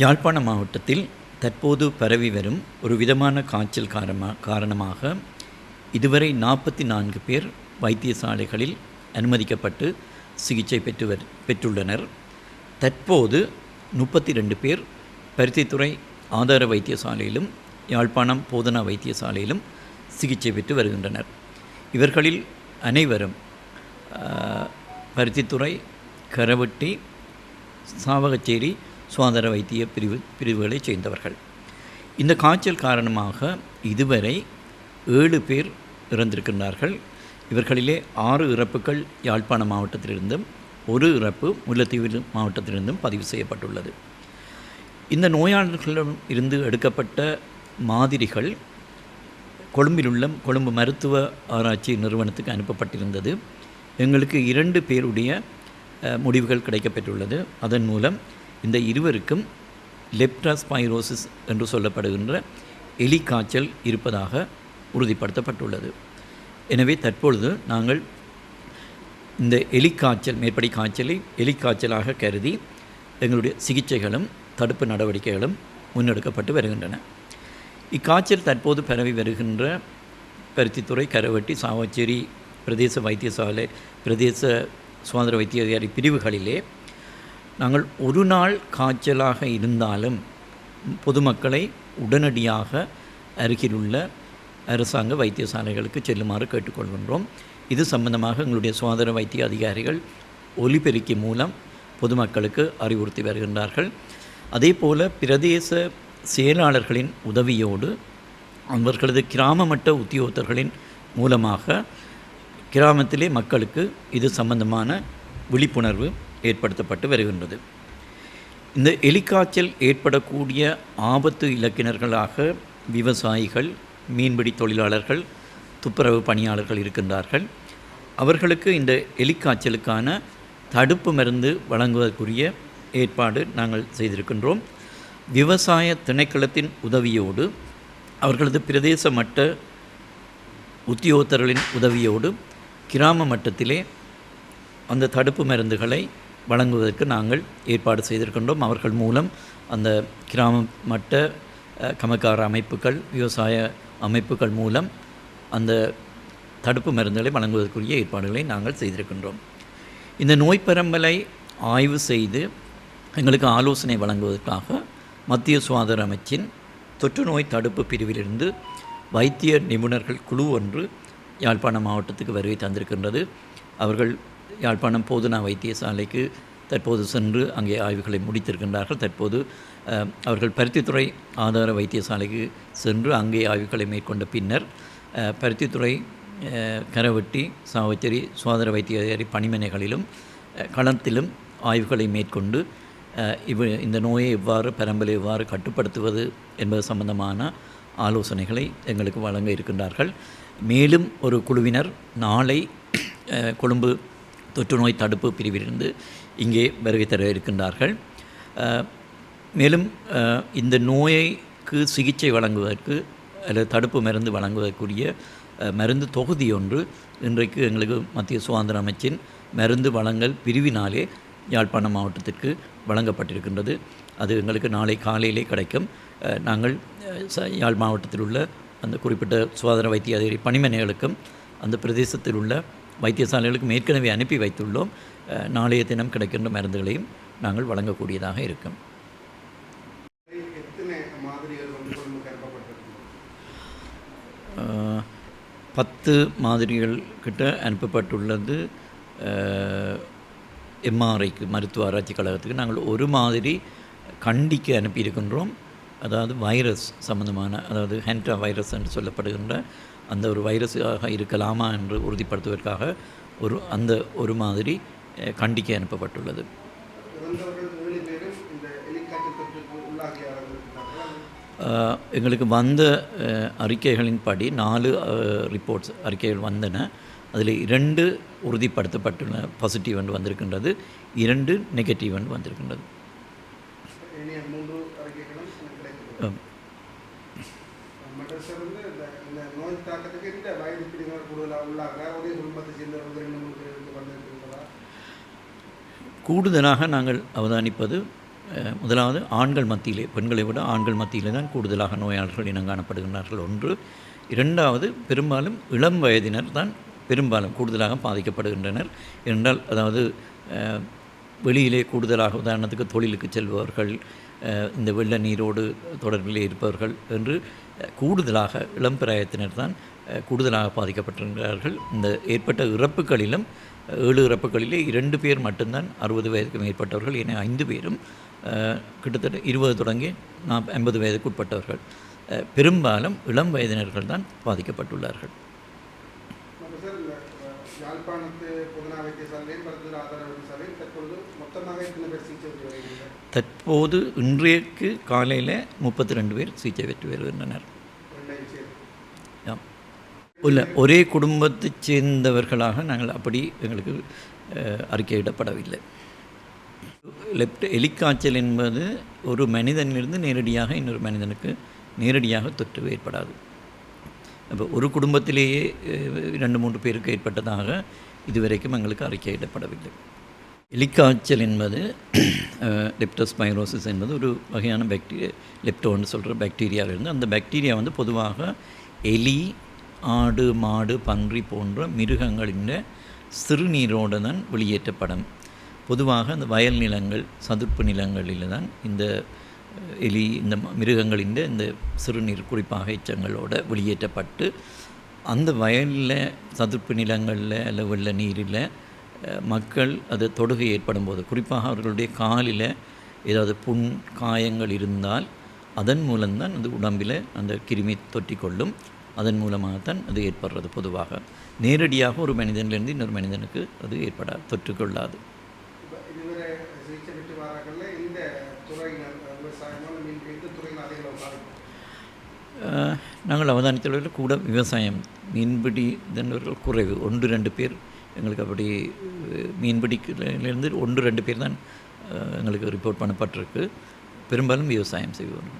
யாழ்ப்பாண மாவட்டத்தில் தற்போது பரவி வரும் ஒரு விதமான காய்ச்சல் காரமா காரணமாக இதுவரை நாற்பத்தி நான்கு பேர் வைத்தியசாலைகளில் அனுமதிக்கப்பட்டு சிகிச்சை பெற்று வ பெற்றுள்ளனர். தற்போது முப்பத்தி ரெண்டு பேர் பருத்தித்துறை ஆதார வைத்தியசாலையிலும் யாழ்ப்பாணம் போதனா வைத்தியசாலையிலும் சிகிச்சை பெற்று வருகின்றனர். இவர்களில் அனைவரும் பருத்தித்துறை கரவட்டி சாவகச்சேரி சுகாதார வைத்திய பிரிவு பிரிவுகளைச் சேர்ந்தவர்கள். இந்த காய்ச்சல் காரணமாக இதுவரை ஏழு பேர் இறந்திருக்கின்றார்கள். இவர்களிலே ஆறு இறப்புகள் யாழ்ப்பாண மாவட்டத்திலிருந்தும் ஒரு இறப்பு முல்லைத்தீவு மாவட்டத்திலிருந்தும் பதிவு செய்யப்பட்டுள்ளது. இந்த நோயாளர்களிடம் இருந்து எடுக்கப்பட்ட மாதிரிகள் கொழும்பிலுள்ள கொழும்பு மருத்துவ ஆராய்ச்சி நிறுவனத்துக்கு அனுப்பப்பட்டிருந்தது. எங்களுக்கு இரண்டு பேருடைய முடிவுகள் கிடைக்கப்பெற்றுள்ளது. அதன் மூலம் இந்த இருவருக்கும் லெப்டாஸ்பைரோசிஸ் என்று சொல்லப்படுகின்ற எலி காய்ச்சல் இருப்பதாக உறுதிப்படுத்தப்பட்டுள்ளது. எனவே தற்பொழுது நாங்கள் இந்த எலிக்காய்ச்சல் மேற்படி காய்ச்சலை எலிக்காய்ச்சலாக கருதி எங்களுடைய சிகிச்சைகளும் தடுப்பு நடவடிக்கைகளும் முன்னெடுக்கப்பட்டு வருகின்றன. இக்காய்ச்சல் தற்போது பரவி வருகின்ற பருத்தித்துறை கரவட்டி சாவச்சேரி பிரதேச வைத்தியசாலை பிரதேச சுதந்திர வைத்திய அதிகாரி பிரிவுகளிலே நாங்கள் ஒரு நாள் காய்ச்சலாக இருந்தாலும் பொதுமக்களை உடனடியாக அருகிலுள்ள அரசாங்க வைத்தியசாலைகளுக்கு செல்லுமாறு கேட்டுக்கொள்கின்றோம். இது சம்பந்தமாக எங்களுடைய சுகாதார வைத்திய அதிகாரிகள் ஒலிபெருக்கி மூலம் பொதுமக்களுக்கு அறிவுறுத்தி வருகின்றார்கள். அதே போல பிரதேச செயலாளர்களின் உதவியோடு அவர்களது கிராம மட்ட உத்தியோகத்தர்களின் மூலமாக கிராமத்திலே மக்களுக்கு இது சம்பந்தமான விழிப்புணர்வு ஏற்படுத்தப்பட்டு வருகின்றது. இந்த எலிக்காய்ச்சல் ஏற்படக்கூடிய ஆபத்து இலக்கினர்களாக விவசாயிகள் மீன்பிடி தொழிலாளர்கள் துப்புரவு பணியாளர்கள் இருக்கின்றார்கள். அவர்களுக்கு இந்த எலிக்காய்ச்சலுக்கான தடுப்பு மருந்து வழங்குவதற்குரிய ஏற்பாடு நாங்கள் செய்திருக்கின்றோம். விவசாய திணைக்களத்தின் உதவியோடு அவர்களது பிரதேச மட்ட உத்தியோகத்தர்களின் உதவியோடு கிராம மட்டத்திலே அந்த தடுப்பு மருந்துகளை வழங்குவதற்கு நாங்கள் ஏற்பாடு செய்திருக்கின்றோம். அவர்கள் மூலம் அந்த கிராம மட்ட கமக்கார அமைப்புகள் விவசாய அமைப்புகள் மூலம் அந்த தடுப்பு மருந்துகளை வழங்குவதற்குரிய ஏற்பாடுகளை நாங்கள் செய்திருக்கின்றோம். இந்த நோய் பரம்பலை ஆய்வு செய்து எங்களுக்கு ஆலோசனை வழங்குவதற்காக மத்திய சுகாதார அமைச்சின் தொற்று நோய் தடுப்பு பிரிவிலிருந்து வைத்திய நிபுணர்கள் குழு ஒன்று யாழ்ப்பாணம் மாவட்டத்துக்கு வருகை தந்திருக்கின்றது. அவர்கள் யாழ்ப்பாணம் போதனா வைத்தியசாலைக்கு தற்போது சென்று அங்கே ஆய்வுகளை முடித்திருக்கின்றார்கள். தற்போது அவர்கள் பருத்தித்துறை ஆதார வைத்தியசாலைக்கு சென்று அங்கே ஆய்வுகளை மேற்கொண்ட பின்னர் பருத்தித்துறை கரவெட்டி சாவச்சேரி சுகாதார வைத்தியாரி பணிமனைகளிலும் களத்திலும் ஆய்வுகளை மேற்கொண்டு அஹ், இவ இந்த நோயை எவ்வாறு பரம்பலை எவ்வாறு கட்டுப்படுத்துவது என்பது சம்பந்தமான ஆலோசனைகளை எங்களுக்கு வழங்க இருக்கின்றார்கள். மேலும் ஒரு குழுவினர் நாளை கொழும்பு தொற்று நோய் தடுப்பு பிரிவிலிருந்து இங்கே வருகை தர இருக்கின்றார்கள். மேலும் இந்த நோய்க்கு சிகிச்சை வழங்குவதற்கு அல்லது தடுப்பு மருந்து வழங்குவதற்குரிய மருந்து தொகுதி ஒன்று இன்றைக்கு எங்களுக்கு மத்திய சுகாதார அமைச்சின் மருந்து வழங்கல் பிரிவினாலே யாழ்ப்பாணம் மாவட்டத்திற்கு வழங்கப்பட்டிருக்கின்றது. அது எங்களுக்கு நாளை காலையிலே கிடைக்கும். நாங்கள் ச- யாழ் மாவட்டத்தில் உள்ள அந்த குறிப்பிட்ட சுகாதார வைத்திய அதிகாரி பணிமனைகளுக்கும் அந்த பிரதேசத்தில் உள்ள வைத்தியசாலைகளுக்கும் ஏற்கனவே அனுப்பி வைத்துள்ளோம். நாளைய தினம் கிடைக்கின்ற மருந்துகளையும் நாங்கள் வழங்கக்கூடியதாக இருக்கும். பத்து மாதிரிகள் கிட்ட அனுப்பப்பட்டுள்ளது. எம்ஆர்ஐக்கு மருத்துவ ஆராய்ச்சி கழகத்துக்கு நாங்கள் ஒரு மாதிரி கண்டிக்கு அனுப்பியிருக்கின்றோம். அதாவது வைரஸ் சம்பந்தமான அதாவது ஹென்டா வைரஸ் என்று சொல்லப்படுகின்ற அந்த ஒரு வைரஸாக இருக்கலாமா என்று உறுதிப்படுத்துவதற்காக ஒரு அந்த ஒரு மாதிரி கண்டிக்க அனுப்பப்பட்டுள்ளது. எங்களுக்கு வந்த அறிக்கைகளின் அறிக்கைகளின்படி நாலு ரிப்போர்ட்ஸ் அறிக்கைகள் வந்தன. அதில் இரண்டு உறுதிப்படுத்தப்பட்டுள்ள பாசிட்டிவ் என்று வந்திருக்கின்றது இரண்டு நெகட்டிவ் என்று வந்திருக்கின்றது இனிய மூன்று அறிக்கைகளும் எனக்கு கிடைத்தது ஆம். மற்ற வந்து இந்த இந்த நோய் தாக்கத்துக்கு இந்த வயது பிரிவினர் கூடுதலாக உள்ளாக ஒரே குடும்பத்தை சேர்ந்தவர்கள் ரெண்டு மூணு பேருக்கு வந்திருக்கிறதா கூடுதலாக நாங்கள் அவதானிப்பது முதலாவது ஆண்கள் மத்தியிலே பெண்களை விட ஆண்கள் மத்தியிலே தான் கூடுதலாக நோயாளர்கள் இனம் காணப்படுகின்றார்கள் ஒன்று. இரண்டாவது பெரும்பாலும் இளம் வயதினர் தான் பெரும்பாலும் கூடுதலாக பாதிக்கப்படுகின்றனர். என்றால் அதாவது வெளியிலே கூடுதலாக உதாரணத்துக்கு தொழிலுக்கு செல்பவர்கள் இந்த வெள்ள நீரோடு தொடர்பிலே இருப்பவர்கள் என்று கூடுதலாக இளம்பிராயத்தினர் தான் கூடுதலாக பாதிக்கப்பட்டிருக்கிறார்கள். இந்த ஏற்பட்ட இறப்புகளிலும் ஏழு இறப்புகளிலே இரண்டு பேர் மட்டும்தான் அறுபது வயதுக்கு மேற்பட்டவர்கள் என ஐந்து பேரும் கிட்டத்தட்ட இருபது தொடங்கி நாப் ஐம்பது வயதுக்கு உட்பட்டவர்கள் பெரும்பாலும் இளம் வயதினர்கள் தான் பாதிக்கப்பட்டுள்ளார்கள். தற்போது இன்றைக்கு காலையில் முப்பத்தி ரெண்டு பேர் சிகிச்சை பெற்று வருகின்றனர் இல்லை ஒரே குடும்பத்தைச் சேர்ந்தவர்களாக நாங்கள் அப்படி எங்களுக்கு அறிக்கையிடப்படவில்லை. லெப்ட் எலிக்காய்ச்சல் என்பது ஒரு மனிதனிலிருந்து நேரடியாக இன்னொரு மனிதனுக்கு நேரடியாக தொற்று ஏற்படாது. அப்போ ஒரு குடும்பத்திலேயே அஹ், இரண்டு மூன்று பேருக்கு ஏற்பட்டதாக இதுவரைக்கும் எங்களுக்கு அறிக்கையிடப்படவில்லை. எலிக்காய்ச்சல் என்பது லெப்டோஸ்பைரோசிஸ் என்பது ஒரு வகையான பாக்டீரியா லெப்டோன்னு சொல்கிற பாக்டீரியாவிலிருந்து அந்த பாக்டீரியா வந்து பொதுவாக எலி ஆடு மாடு பன்றி போன்ற மிருகங்களின் சிறுநீரோடு தான் வெளியேற்றப்படும். பொதுவாக அந்த வயல் நிலங்கள் சதுப்பு நிலங்களில் தான் இந்த எலி இந்த ம- மிருகங்களின் இந்த சிறுநீர் குறிப்பாக எச்சங்களோட வெளியேற்றப்பட்டு அந்த வயலில் சதுப்பு நிலங்களில் அல்ல வெள்ள நீரில் மக்கள் அது தொடுகை ஏற்படும் போது குறிப்பாக அவர்களுடைய காலில் ஏதாவது புண் காயங்கள் இருந்தால் அதன் மூலம்தான் அந்த உடம்பில் அந்த கிருமி தொற்றிக்கொள்ளும். அதன் மூலமாகத்தான் அது ஏற்படுறது பொதுவாக. நேரடியாக ஒரு மனிதனிலிருந்து இன்னொரு மனிதனுக்கு அது ஏற்படாது தொற்றுக்கொள்ளாது. நாங்கள் அவதானித்தளவில் கூட விவசாயம் மீன்பிடி இதனவர்கள் குறைவு. ஒன்று ரெண்டு பேர் எங்களுக்கு அப்படி அஹ், மீன்பிடிக்கிறதுலேருந்து ஒன்று ரெண்டு பேர் தான் எங்களுக்கு ரிப்போர்ட் பண்ணப்பட்டிருக்கு. பெரும்பாலும் விவசாயம் செய்வோம்